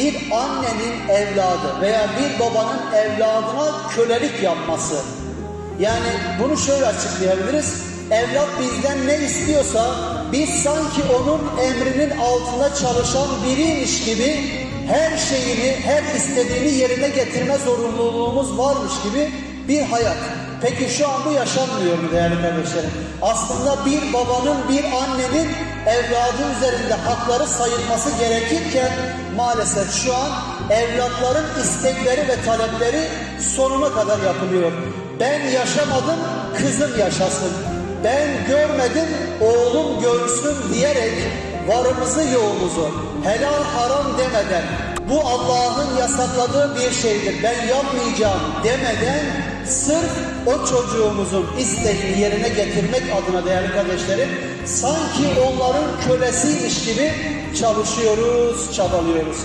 bir annenin evladı veya bir babanın evladına kölelik yapması. Yani bunu şöyle açıklayabiliriz. Evlat bizden ne istiyorsa biz sanki onun emrinin altında çalışan biriymiş gibi her şeyini, her istediğini yerine getirme zorunluluğumuz varmış gibi bir hayat. Peki şu an bu yaşanmıyor mu değerli kardeşlerim? Aslında bir babanın, bir annenin evladı üzerinde hakları sayılması gerekirken maalesef şu an evlatların istekleri ve talepleri sonuna kadar yapılıyor. Ben yaşamadım, kızım yaşasın. Ben görmedim, oğlum görsün diyerek varımızı yoğumuzu helal haram demeden bu Allah'ın yasakladığı bir şeydir. Ben yapmayacağım demeden sırf o çocuğumuzun isteğini yerine getirmek adına değerli kardeşlerim sanki onların kölesiymiş gibi çalışıyoruz, çabalıyoruz.